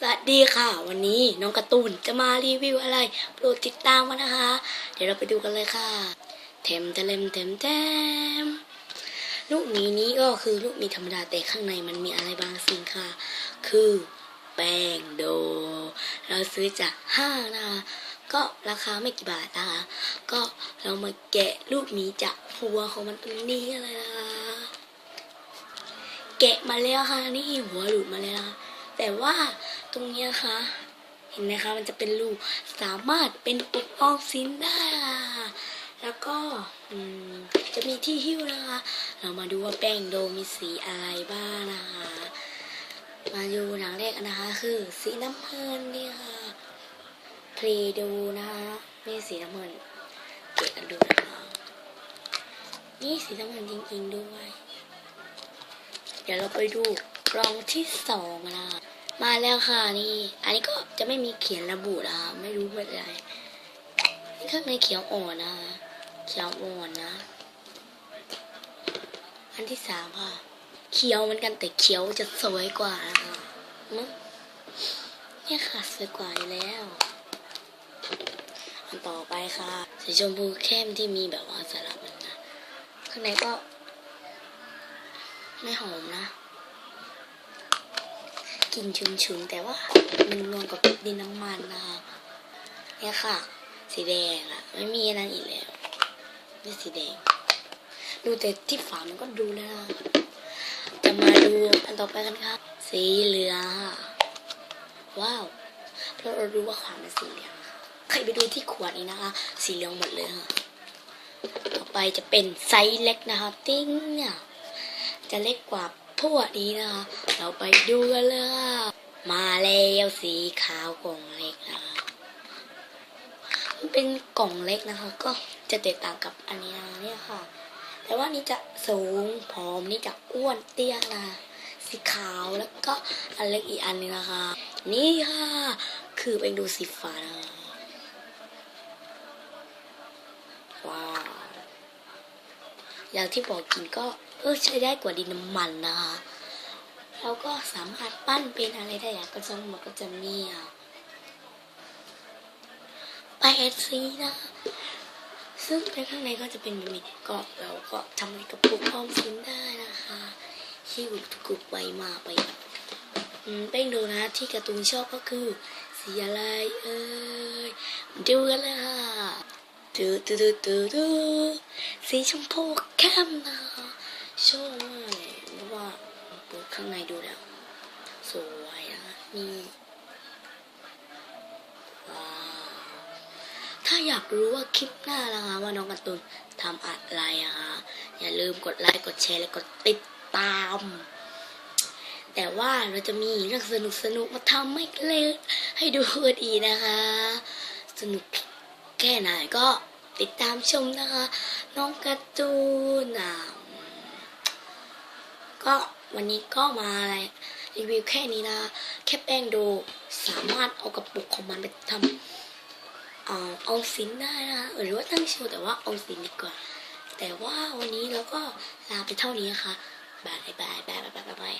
สวัสดีค่ะ วันนี้น้องการ์ตูนจะมารีวิวอะไรโปรดติดตามมานะคะ เดี๋ยวเราไปดูกันเลยค่ะเทมเทเลมเทมเทมลูกหมีนี้ก็คือลูกหมีธรรมดาแต่ข้างในมันมีอะไรบางสิ่งค่ะ คือแป้งโด เราซื้อจากห้างนะคะก็ราคาไม่กี่บาทนะคะ ก็เรามาแกะลูกหมีจากหัวของมันตรงนี้กันเลยนะแกะมาแล้วค่ะนี่หัวหลุดมาแล้วนะ แต่ว่าตรงนี้ค่ะเห็นไหมคะมันจะเป็นรูสามารถเป็นปุกออมสินได้ แล้วก็จะมีที่หิ้วนะคะ เรามาดูว่าแป้งโดมีสีอะไรบ้างนะคะ มาดูหนังแรกนะคะ คือสีน้ำเงินนี่ค่ะเพลดูนะคะนี่สีน้ำเงินเก็บกันดูนะคะนี่สีน้ำเงินจริงๆด้วย เดี๋ยวเราไปดู กล่องที่สองนะมาแล้วค่ะนี่ อันนี้ก็จะไม่มีเขียนระบุนะคะไม่รู้เป็นอะไรนี่ข้างในเขียวอ่อนนะเขียวอ่อนนะ อันที่สามค่ะ เขียวเหมือนกันแต่เขียวจะสวยกว่านะคะเนี่ยค่ะสวยกว่าอยู่แล้ว อันต่อไปค่ะสีชมพูเข้มที่มีแบบว่าสลับมันนะข้างในก็ ไม่หอมนะ กลินชุนๆ แต่ว่ามันนวลกับดินน้ำมันนะคะเนี่ยค่ะ สีแดงอะไม่มีอันนั้นอีกแล้วนี่สีแดง ดูแต่ที่ฝามันก็ดูแล้วนะจะมาดูอันต่อไปกันครับสีเหลืองค่ะว้าวเพราะเรารู้ว่าขวานเป็นสีเหลืองใครไปดูที่ขวดนี้นะคะ สีเหลืองหมดเลยค่ะต่อไปจะเป็นไซส์เล็กนะคะ ติ้งเนี่ยจะเล็กกว่า พวกนี้นะคะเราไปดูกันเลยค่ะมาแล้วสีขาวกล่องเล็กนะคะมันเป็นกล่องเล็กนะคะ ก็จะแตกต่างกับอันนี้นะเนี่ยค่ะ แต่ว่านี่จะสูงผอมนี่จะอ้วนเตี้ยนะสีขาวแล้วก็อันเล็กอีกอันนึงนะคะ นี่ค่ะ คือเป็นดูสีฟ้านะคะว้าว อย่างที่บอกกินก็เออใช้ได้กว่าดินน้ำมันนะคะแล้วก็สามารถปั้นเป็นอะไรได้อย่างก็จะมันก็จะมีอะแปดสีนะซึ่งในข้างในก็จะเป็นแบบนี้ก็เราก็ทำในกระปุกออมสินได้นะคะที่อุดกุบไวมาไปอืมเป้งดูนะที่การ์ตูนชอบก็คือสีอะไรเอ้ยดูกันเลยค่ะ ดูดูดูดูดูสีชมพูเข้มนะคะชอบมากเลยเพราะว่าเปิดข้างในดูแล้วสวยนะคะนี่ว้าวถ้าอยากรู้ว่าคลิปหน้านะคะว่าน้องการ์ตูนทำอะไรอะคะอย่าลืมกดไลค์กดแชร์และกดติดตาม แต่ว่าเราจะมีเรื่องสนุกสนุกมาทำให้เลยให้ดูกันอีกนะคะ สนุก แค่ไหนก็ติดตามชมนะคะ น้องการ์ตูนอะก็วันนี้ก็มารีวิวแค่นี้นะ แค่แป้งโดสามารถเอากระปุกของมันไปทำเอาออมสินได้นะคะหรือว่าตั้งชื่อแต่ว่าออมสินดีกว่า แต่ว่าวันนี้เราก็ลาไปเท่านี้นะคะบายบายบายบายบายบาย